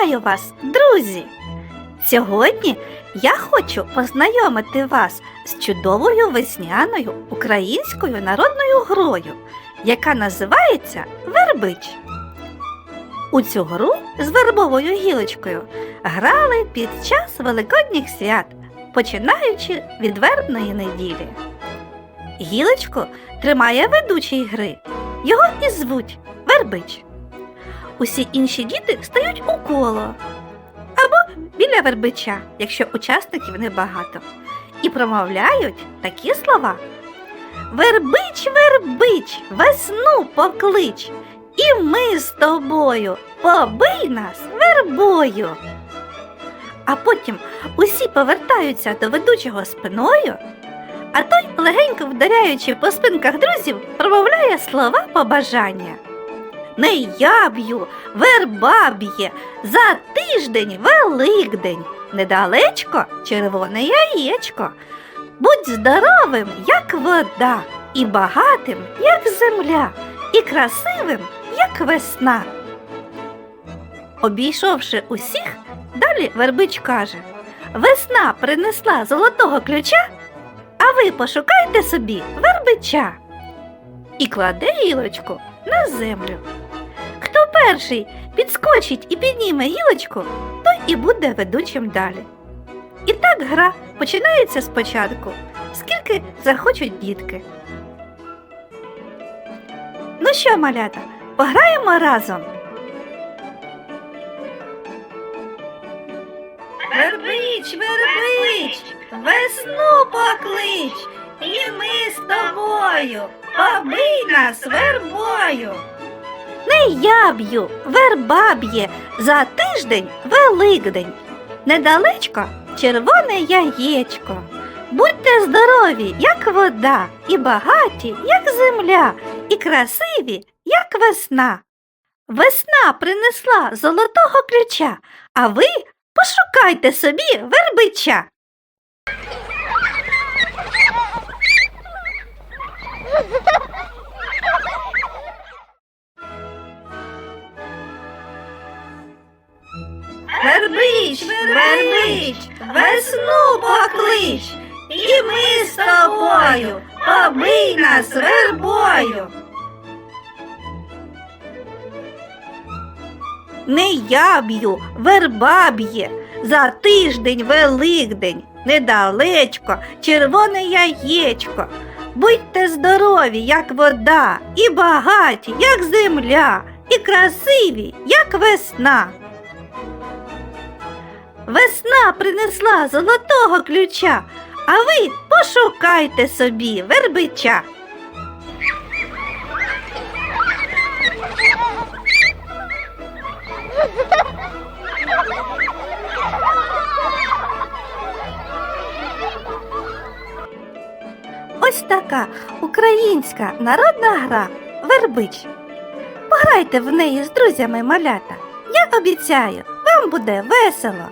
Вітаю вас, друзі! Сьогодні я хочу познайомити вас з чудовою весняною українською народною грою, яка називається Вербич. У цю гру з вербовою гілочкою грали під час великодніх свят, починаючи від вербної неділі. Гілочку тримає ведучий гри. Його і звуть Вербич. Усі інші діти стають у коло або біля вербича, якщо учасників небагато, і промовляють такі слова. Вербич, вербич, весну поклич, і ми з тобою побий нас вербою. А потім усі повертаються до ведучого спиною, а той, легенько вдаряючи по спинках друзів, промовляє слова побажання. Не я б'ю, верба за тиждень Великдень, недалечко червоне яєчко. Будь здоровим, як вода, і багатим, як земля, і красивим, як весна. Обійшовши усіх, далі Вербич каже Весна принесла золотого ключа, а ви пошукайте собі вербича. І кладе гілочку на землю. Перший підскочить і підніме гілочку, той і буде ведучим далі. І так гра починається спочатку, скільки захочуть дітки. Ну що, малята, пограємо разом. Вербич, вербич, весну поклич, і ми з тобою, побий нас вербою. Не я б'ю, верба б'є, за тиждень Великдень. Недалечко червоне яєчко. Будьте здорові, як вода, і багаті, як земля, і красиві, як весна. Весна принесла золотого ключа, а ви пошукайте собі вербича. Вербич, вербич, весну поклич, і ми з тобою, побий нас вербою. Не я б'ю, верба б'є, за тиждень Великдень, недалечко, червоне яєчко. Будьте здорові, як вода, і багаті, як земля, і красиві, як весна. Весна принесла золотого ключа, а ви пошукайте собі вербича. Ось така українська народна гра Вербич. Пограйте в неї з друзями малята. Я обіцяю, вам буде весело.